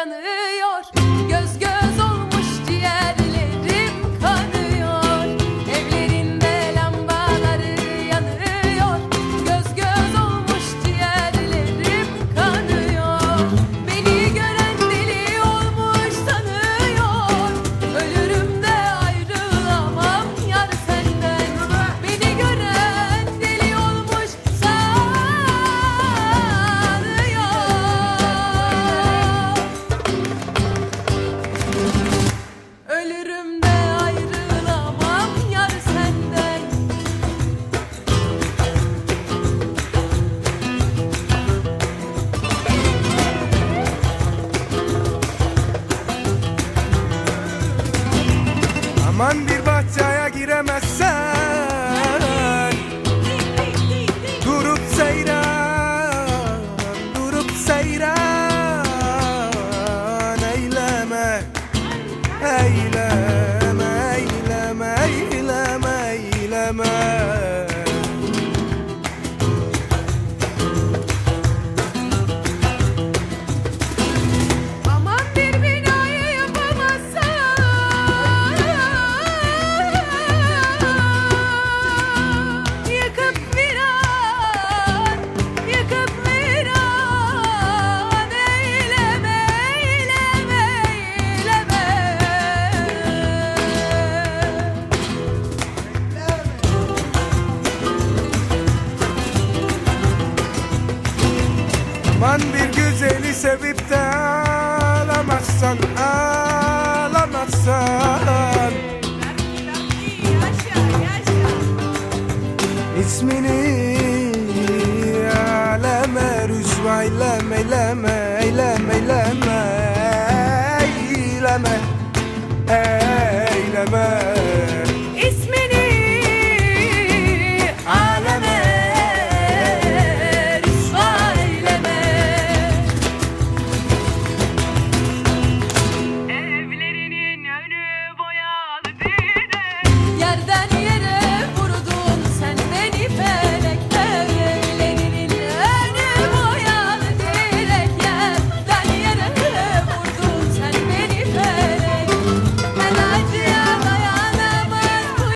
canım Aman bir bahçeye giremem. Aman bir güzeli sevip de Yaşa yaşa. İsmini aleme eyleme eyleme eyleme eyleme eyleme